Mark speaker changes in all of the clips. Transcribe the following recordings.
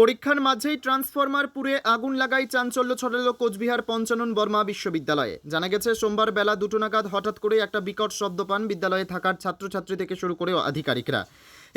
Speaker 1: পরীক্ষার মাঝেই ট্রান্সফরমার পুড়ে আগুন লাগাই চাঞ্চল্য ছড়ালো কোচবিহার পঞ্চানন বর্মা বিশ্ববিদ্যালয়ে। জানা গেছে, সোমবার বেলা দুটো নাগাদ হঠাৎ করে একটা বিকট শব্দ পান বিদ্যালয়ে থাকার ছাত্রছাত্রী থেকে শুরু করে আধিকারিকরা।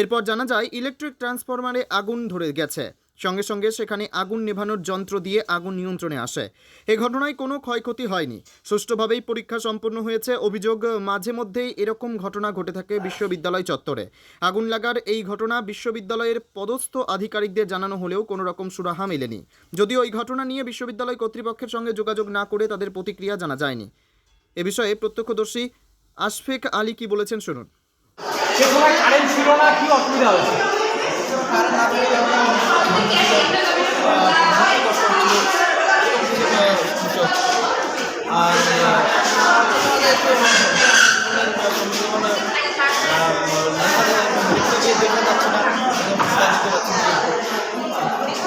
Speaker 1: এরপর জানা যায়, ইলেকট্রিক ট্রান্সফরমারে আগুন ধরে গেছে। সঙ্গে সঙ্গে সেখানে আগুন নেভানোর যন্ত্র দিয়ে আগুন নিয়ন্ত্রণে আসে। এ ঘটনায় কোনো ক্ষয়ক্ষতি হয়নি। সুষ্ঠুভাবেই পরীক্ষা সম্পন্ন হয়েছে। অভিযোগ মাঝে মধ্যেই এরকম ঘটনা ঘটে থাকে বিশ্ববিদ্যালয় চত্বরে। আগুন লাগার এই ঘটনা বিশ্ববিদ্যালয়ের পদস্থ আধিকারিকদের জানানো হলেও কোনো রকম সুরাহা মেলেনি। যদিও এই ঘটনা নিয়ে বিশ্ববিদ্যালয় কর্তৃপক্ষের সঙ্গে যোগাযোগ না করে তাদের প্রতিক্রিয়া জানা যায়নি। এ বিষয়ে প্রত্যক্ষদর্শী আশফেক আলী কি বলেছেন শুনুন।
Speaker 2: সে সময় কারেন্ট ছিল না কি অসুবিধা হয়েছে?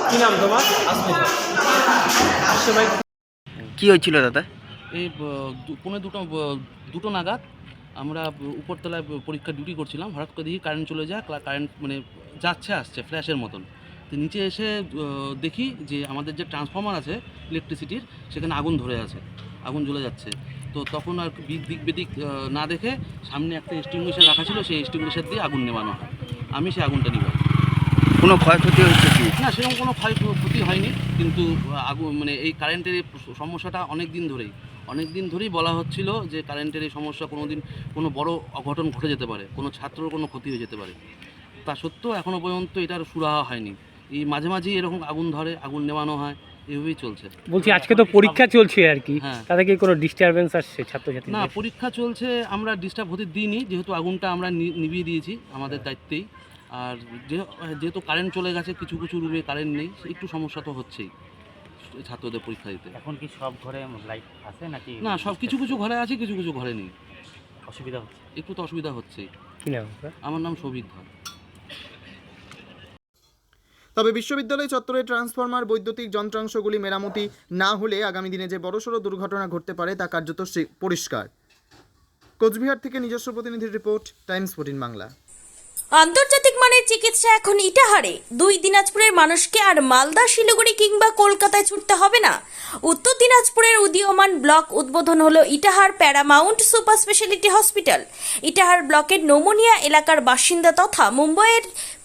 Speaker 2: কি নাম ভাই
Speaker 3: কি হয়েছিল দাদা?
Speaker 4: এই, ব- দু- পৌনে দুটো দুটো নাগাদ আমরা উপরতলায় পরীক্ষা ডিউটি করছিলাম। হঠাৎ করে দেখি কারেন্ট চলে যায় কারেন্ট মানে যাচ্ছে, আসছে ফ্ল্যাশের মতন। তো নিচে এসে দেখি যে আমাদের যে ট্রান্সফর্মার আছে ইলেকট্রিসিটির সেখানে আগুন ধরে আছে আগুন জ্বলে যাচ্ছে। তো তখন আর দিক বেদিক না দেখে সামনে একটা এক্সটিংগুইশার রাখা ছিল সেই এক্সটিংগুইশার দিয়ে আগুন নেভানো হয়। আমি সেই আগুনটা নিভাই।
Speaker 3: কোনো ক্ষয়ক্ষতি হয়েছে কি?
Speaker 4: না সেরকম কোনো ক্ষয় ক্ষতি হয়নি কিন্তু আগুন মানে এই কারেন্টের এই সমস্যাটা অনেক দিন ধরেই অনেক দিন ধরেই বলা হচ্ছিল যে কারেন্টের এই সমস্যা কোনো দিন কোনো বড় অঘটন ঘটে যেতে পারে কোনো ছাত্রর কোনো ক্ষতি হয়ে যেতে পারে। তা সত্ত্বেও এখনও পর্যন্ত এটার সুরাহা হয়নি। এই মাঝে মাঝেই এরকম আগুন ধরে আগুন নেওয়ানো হয় এভাবেই চলছে।
Speaker 5: বলছি আজকে তো পরীক্ষা চলছে আর কি।
Speaker 4: হ্যাঁ।
Speaker 5: তাতে কি কোনো ডিস্টারবেন্স আসছে ছাত্রছাত্রী
Speaker 4: না পরীক্ষা চলছে আমরা ডিস্টার্ব হতে দিইনি যেহেতু আগুনটা আমরা নি- নিভিয়ে দিয়েছি আমাদের দায়িত্বেই। আর যে- যেহেতু কারেন্ট চলে গেছে কিছু কিছু রুমে কারেন্ট নেই একটু সমস্যা তো হচ্ছেই ছাত্রদের পরীক্ষা দিতে।
Speaker 6: এখন কি সব ঘরে লাইট আছে নাকি?
Speaker 4: না সব কিছু কিছু ঘরে আছে কিছু কিছু ঘরে নেই।
Speaker 6: অসুবিধা হচ্ছে।
Speaker 4: একটু তো অসুবিধা হচ্ছেই।
Speaker 5: কি নাম
Speaker 4: আমার নাম সৌভিক ধর।
Speaker 1: তবে বিশ্ববিদ্যালয় চত্বরে ট্রান্সফরমার বৈদ্যুতিক যন্ত্রাংশগুলি মেরামতি না হলে আগামী দিনে যে বড়সড় দুর্ঘটনা ঘটতে পারে তা কার্যত পরিষ্কার। কোচবিহার থেকে নিজস্ব প্রতিনিধির রিপোর্ট, টাইমস ফোর্টিন বাংলা।
Speaker 7: আন্তর্জাতিক মানের চিকিৎসা এখন ইটাহারে। দুই দিনাজপুরের মানুষকে আর মালদা, শিলিগুড়ি কিংবা কলকাতায় ছুটতে হবে না। উত্তর দিনাজপুরের উদীয়মান ব্লক উদ্বোধন হলো Itahar paramount super speciality hospital. Itahar ব্লকের নোমোনিয়া এলাকার বাসিন্দা তথা মুম্বইয়ের